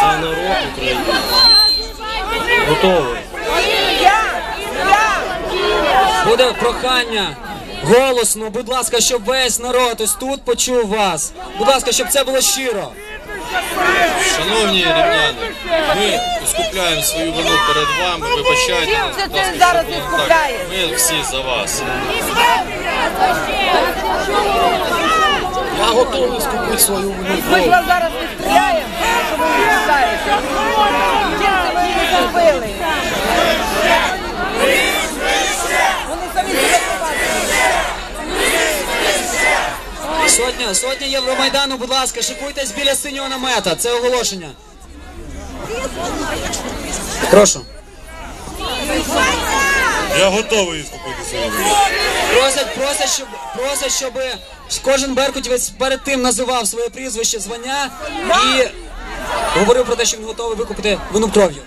За народ України. Готовий. Буде прохання голосно, будь ласка, щоб весь народ ось тут почув вас. Будь ласка, щоб це було щиро. Шановні рівняни, ми скупляємо свою вину перед вами, вибачайте нас, будь ласка, зараз було. Ми всі за вас. Я готовий скупити свою вину Ми ж вас зараз відстріляємо, що ви відстріляєте. Чим це ви її зробили? Вони самі себе побачили. Сотня, сотня Євромайдану, будь ласка, шикуйтесь біля синього намета. Це оголошення. Прошу. Я готовий скупити свою вину. Просять, просять, щоб просять, щоб кожен беркутівець перед тим називав своє прізвище, звання і говорив про те, що він готовий викупити вину кров'ю.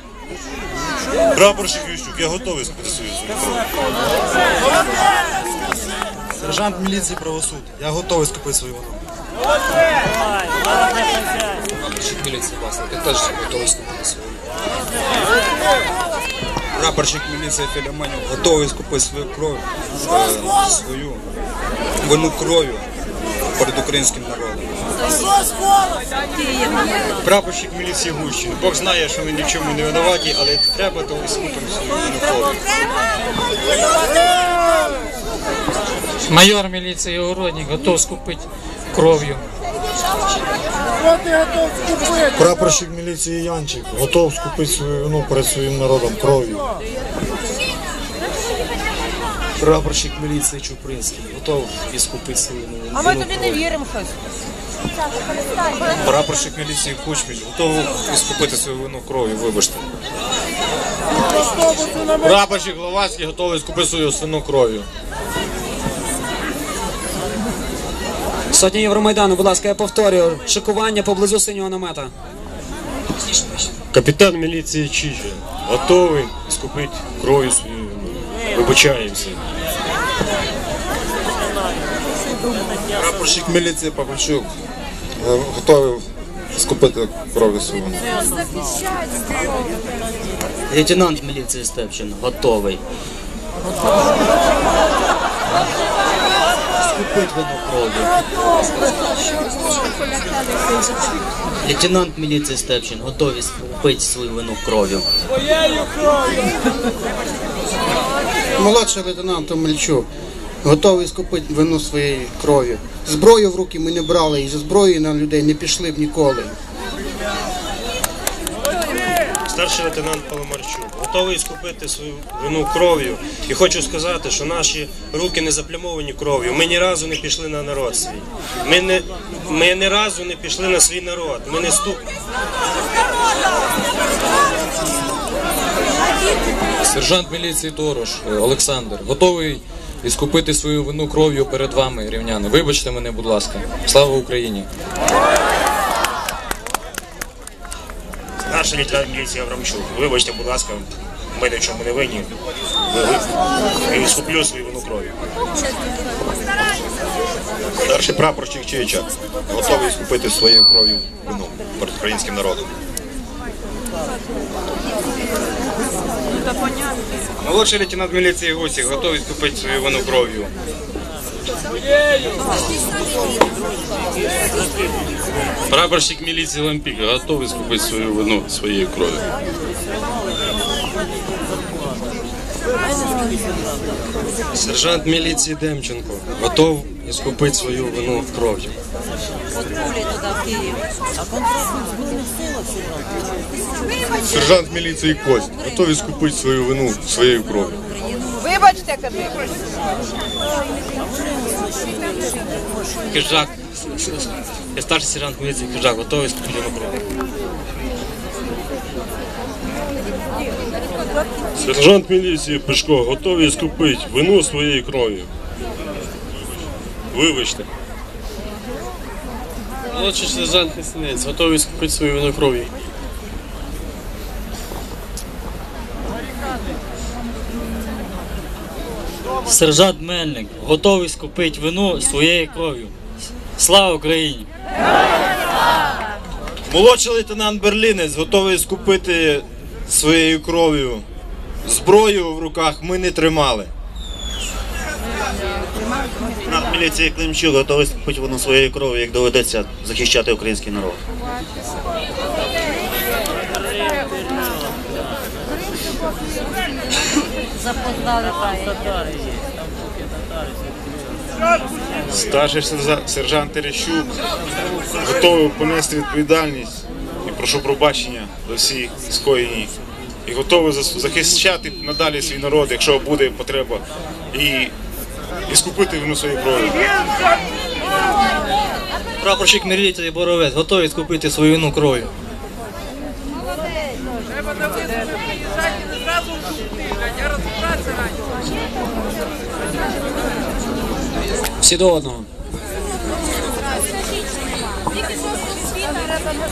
Прапорщик Ющук, я готовий скупити свою вину. Сержант міліції правосуддя, я готовий скупити свою вину. Прапорщик міліції власники теж готові скупити свою. Прапорщик міліції Філімонів готовий скупити свою кров, е, свою вину кров'ю перед українським народом. Прапорщик міліції Гущин. Бог знає, що ми ні в чому не винуваті, але треба, то скупимо свою вину кров'ю. Майор міліції Огородник готов скупити кров'ю. Прапорщик міліції Янчик готов скупити свою вину перед своїм народом кров'ю. Прапорщик міліції Чупринський готов іскупити свою вину. А ми тобі не віримо щось. Прапорщик міліції Кучміч готовий іскупити свою вину кров'ю, вибачте. Прапорщик Гловацький готовий скупити свою вину кров'ю. Сотня Євромайдану, будь ласка, я повторюю, шикування поблизу синього намета. Капітан міліції Чижа готовий скупити кров'ю свою. Вибачаємося. Прапорщик міліції Павлючук е, готовий скупити кров'ю свою. Лейтенант міліції Степчин готовий. Скупить вину кров'ю. Лейтенант міліції Степчин готовий скупити свою вину кров'ю. Молодший лейтенант Омельчук готовий скупити вину своєї кров'ю. Зброю в руки ми не брали і за зброєю на людей не пішли б ніколи. Старший лейтенант Паламарчук готовий скупити свою вину кров'ю. І хочу сказати, що наші руки не заплямовані кров'ю. Ми ні разу не пішли на народ свій. Ми не, ми ні разу не пішли на свій народ. Ми не ступ. Сержант міліції Торош е, Олександр готовий іскупити свою вину кров'ю перед вами, рівняни. Вибачте мене, будь ласка. Слава Україні! Старший лейтенант міліції Аврамчук. Вибачте, будь ласка, ми в чому не винні. Ви- ви- скуплю свою вину кров'ю. Старший прапорщик Чича готовий скупити своєю кров'ю вину перед українським народом. Молодший лейтенант міліції Гусік готовий скупити свою вину кров'ю. Прапорщик міліції Лампіка готовий скупити свою вину своєю кров'ю. Сержант міліції Демченко готов іскупити свою вину кров'ю. Сержант міліції Кость готовий скупити свою вину своєю кров'ю. Вибачте, кажи. Кижак. Я старший сержант міліції Кижак готовий скупити вину кров'ю. Сержант міліції Пешко готовий скупити вину своєю кров'ю. Вибачте. Молодший сержант Христинець готовий скупити свою вину кров'ю. Сержант Мельник готовий скупити вину своєю кров'ю. Слава Україні! Молодший лейтенант Берлінець готовий скупити своєю кров'ю. Зброю в руках ми не тримали. Лейтенант міліції Климчук готовий скупити воно своєю кров'ю, як доведеться захищати український народ. Запознали. Старший сержант Терещук готовий понести відповідальність і прошу пробачення за всі скоєні. І готовий захищати надалі свій народ, якщо буде потреба, і, і скупити вину своєї крові. Прапорщик міліції Боровець готовий скупити свою вину кров'ю. Всі до одного.